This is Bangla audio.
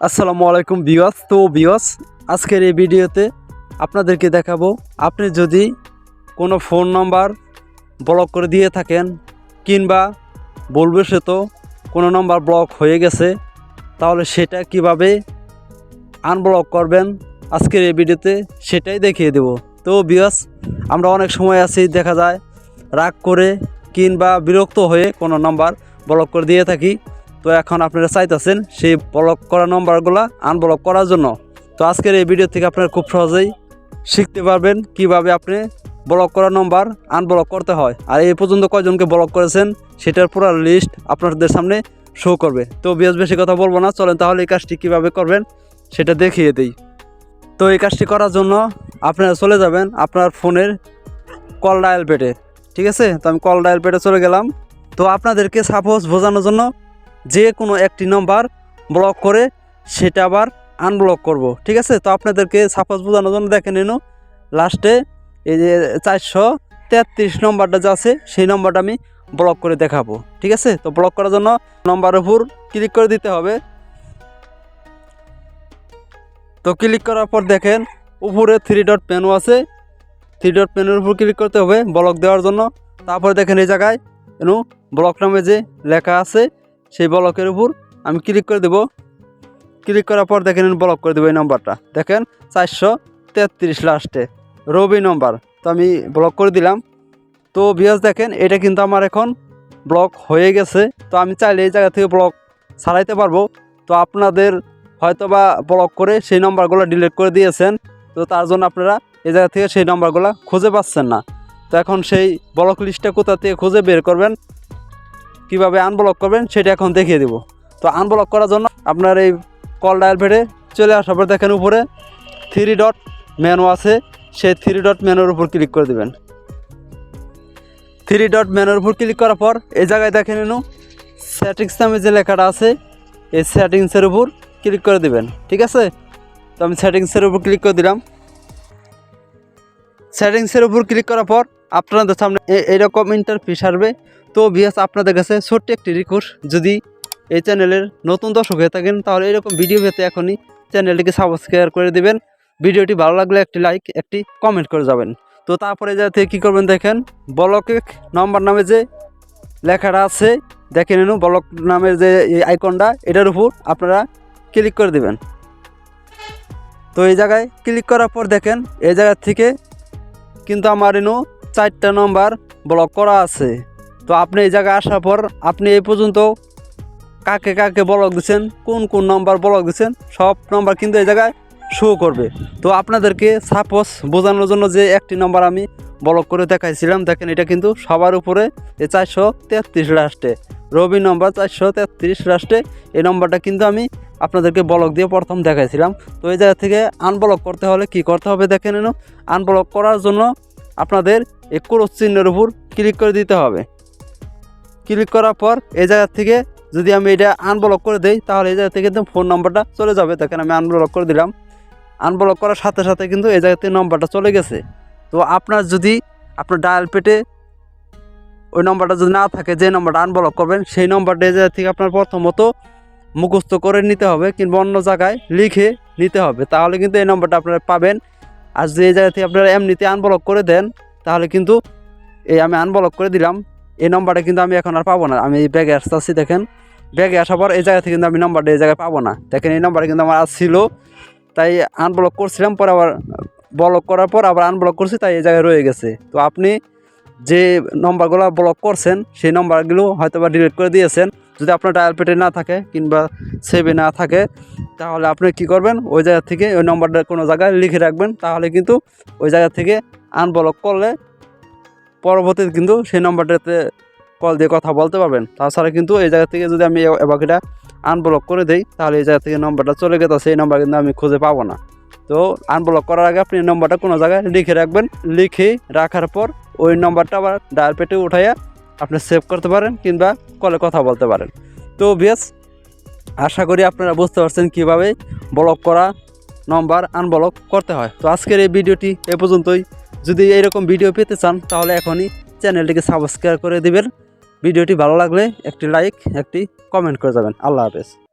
আসসালামু আলাইকুম বিওয়াস তো বিওয়াস আজকের এই ভিডিওতে আপনাদেরকে দেখাবো, আপনি যদি কোনো ফোন নাম্বার ব্লক করে দিয়ে থাকেন কিংবা বলবে সে তো কোনো নাম্বার ব্লক হয়ে গেছে, তাহলে সেটা কীভাবে আনব্লক করবেন আজকের এই ভিডিওতে সেটাই দেখিয়ে দেব। তো বিয়াস আমরা অনেক সময় আছি, দেখা যায় রাগ করে কিংবা বিরক্ত হয়ে কোনো নাম্বার ব্লক করে দিয়ে থাকি। তো এখন আপনারা চাইতেছেন সেই ব্লক করা নম্বরগুলো আনব্লক করার জন্য। তো আজকের এই ভিডিও থেকে আপনারা খুব সহজেই শিখতে পারবেন কীভাবে আপনি ব্লক করা নম্বর আনব্লক করতে হয়। আর এই পর্যন্ত কয়জনকে ব্লক করেছেন, সেটার পুরো লিস্ট আপনাদের সামনে শো করবে। তো বেশ বেশি কথা বলব না, চলেন তাহলে এই কাজটি কীভাবে করবেন সেটা দেখিয়ে দিই। তো এই কাজটি করার জন্য আপনারা চলে যাবেন আপনার ফোনের কল ডায়াল পেটে ঠিক আছে? তো আমি কল ডায়াল পেটে চলে গেলাম। তো আপনাদেরকে সাপোজ বোঝানোর জন্য যে কোনো একটি নাম্বার ব্লক করে সেটা আবার আনব্লক করব, ঠিক আছে? তো আপনাদেরকে সাপোজ বোঝানোর জন্য দেখে নিন লাস্টে এই যে চারশো তেত্রিশ নম্বরটা যা আছে, সেই নম্বরটা আমি ব্লক করে দেখাবো, ঠিক আছে? তো ব্লক করার জন্য নম্বরের উপর ক্লিক করে দিতে হবে। তো ক্লিক করার পর দেখেন, উপরে থ্রি ডট পেনও আছে। থ্রি ডট পেনের উপর ক্লিক করতে হবে ব্লক দেওয়ার জন্য। তারপরে দেখেন এই জায়গায় এনু ব্লক নামে যে লেখা আছে সেই ব্লকের উপর আমি ক্লিক করে দেব। ক্লিক করার পর দেখেন ব্লক করে দেবো এই নাম্বারটা দেখেন চারশো তেত্রিশ লাস্টে রবি নম্বর তো আমি ব্লক করে দিলাম। তো বিয়াস দেখেন, এটা কিন্তু আমার এখন ব্লক হয়ে গেছে। তো আমি চাইলে এই জায়গা থেকে ব্লক ছাড়াইতে পারব। তো আপনাদের হয়তো বা ব্লক করে সেই নম্বরগুলো ডিলিট করে দিয়েছেন। তো তার জন্য আপনারা এই জায়গা থেকে সেই নম্বরগুলো খুঁজে পাচ্ছেন না। তো এখন সেই ব্লক লিস্টটা কোথা থেকে খুঁজে বের করবেন? কীভাবে আনব্লক করবেন সেটা এখন দেখিয়ে দেব। তো আনব্লক করার জন্য আপনার এই কল ডায়াল পেটে চলে আসার পর দেখেন উপরে থ্রি ডট মেনু আছে। সেই থ্রি ডট মেনুর উপর ক্লিক করে দেবেন। থ্রি ডট মেনুর উপর ক্লিক করার পর এই জায়গায় দেখে নিন সেটিংস নামে যে লেখাটা আছে, এই সেটিংসের উপর ক্লিক করে দিবেন। ঠিক আছে? তো আমি সেটিংসের উপর ক্লিক করে দিলাম। সেটিংসের উপর ক্লিক করার পর আপনাদের সামনে এরকম ইন্টারফেস আসবে। তো বিয়াস আপনাদের কাছে ছোট্ট একটি রিকোয়েস্ট যদি এই চ্যানেলের নতুন দর্শক হয়ে থাকেন, তাহলে এরকম ভিডিও পেতে এখনই চ্যানেলটিকে সাবস্ক্রাইব করে দিবেন। ভিডিওটি ভালো লাগলে একটি লাইক একটি কমেন্ট করে যাবেন। তো তারপরে যাতে কী করবেন দেখেন ব্লকে নম্বর নামে যে লেখাটা আছে, দেখে নিন ব্লক নামের যে আইকনটা এটার উপর আপনারা ক্লিক করে দিবেন। তো এই জায়গায় ক্লিক করার পর দেখেন, এই জায়গা থেকে কিন্তু আমার এনু চারটা নম্বর ব্লক করা আছে। তো আপনি এই জায়গায় আসার পর আপনি এই পর্যন্ত কাকে কাকে ব্লক দিচ্ছেন কোন কোন নম্বর ব্লক দিচ্ছেন সব নম্বর কিন্তু এই জায়গায় শো করবে। তো আপনাদেরকে সাপোজ বোঝানোর জন্য যে একটি নম্বর আমি ব্লক করে দেখাইছিলাম, দেখেন এটা কিন্তু সবার উপরে এই চারশো তেত্রিশ লাস্টে রবি নম্বর চারশো তেত্রিশ লাস্টে এই নম্বরটা কিন্তু আমি আপনাদেরকে ব্লক দিয়ে প্রথম দেখাইছিলাম। তো এই জায়গা থেকে আনব্লক করতে হলে কি করতে হবে, দেখে নিন। আনব্লক করার জন্য আপনাদের এই ক্রোশ চিহ্নের উপর ক্লিক করে দিতে হবে। ক্লিক করার পর এই জায়গা থেকে যদি আমি এটা আনব্লক করে দেই, তাহলে এই জায়গা থেকে কিন্তু ফোন নম্বরটা চলে যাবে। দেখেন আমি আনব্লক করে দিলাম। আনব্লক করার সাথে সাথে কিন্তু এই জায়গা থেকে নম্বরটা চলে গেছে। তো আপনার যদি আপনার ডায়াল পেটে ওই নম্বরটা যদি না থাকে, যে নম্বরটা আনব্লক করবেন, সেই নম্বরটা এই জায়গা থেকে আপনার প্রথমত মুখস্থ করে নিতে হবে, কিংবা অন্য জায়গায় লিখে নিতে হবে। তাহলে কিন্তু এই নম্বরটা আপনারা পাবেন। আর যে জায়গা থেকে আপনারা এমনিতে আনব্লক করে দেন, তাহলে কিন্তু এই আমি আনব্লক করে দিলাম, এই নম্বরটা কিন্তু আমি এখন আর পাবো না। আমি এই ব্যাগে আসতেছি, দেখেন। ব্যাগে আসার পর এই জায়গা থেকে কিন্তু আমি নম্বরটা এই জায়গায় পাবো না। দেখেন, এই নম্বরটা কিন্তু আমার আসছিল, তাই আনব্লক করছিলাম, পরে আবার ব্লক করার পর আবার আনব্লক করছি, তাই এই জায়গায় রয়ে গেছে। তো আপনি যে নম্বরগুলো ব্লক করছেন, সেই নম্বরগুলো হয়তো বা ডিলিট করে দিয়েছেন। যদি আপনার ডায়াল পেটে না থাকে কিংবা সেভে না থাকে, তাহলে আপনি কি করবেন? ওই জায়গা থেকে ওই নম্বরটা কোনো জায়গায় লিখে রাখবেন। তাহলে কিন্তু ওই জায়গা থেকে আনব্লক করলে পরবর্তীতে কিন্তু সেই নম্বরটাতে কল দিয়ে কথা বলতে পারবেন। তাছাড়া কিন্তু এই জায়গা থেকে যদি আমি এ- এবার এটা আনব্লক করে দেই, তাহলে এই জায়গা থেকে নম্বরটা চলে গেছে, সেই নম্বর কিন্তু আমি খুঁজে পাবো না। তো আনব্লক করার আগে আপনি নম্বরটা কোনো জায়গায় লিখে রাখবেন। লিখে রাখার পর ওই নম্বরটা আবার ডায়াল পেটে উঠাইয়া আপনি সেভ করতে পারেন কিংবা কলে কথা বলতে পারেন। তো বেশ আশা করি আপনারা বুঝতে পারছেন কীভাবে ব্লক করা নম্বর আনব্লক করতে হয়। তো আজকের এই ভিডিওটি এ পর্যন্তই। যদি এইরকম ভিডিও পেতে চান, তাহলে এখনই চ্যানেলটিকে সাবস্ক্রাইব করে দিবেন। ভিডিওটি ভালো লাগলে একটি লাইক একটি কমেন্ট করে যাবেন। আল্লাহ হাফেজ।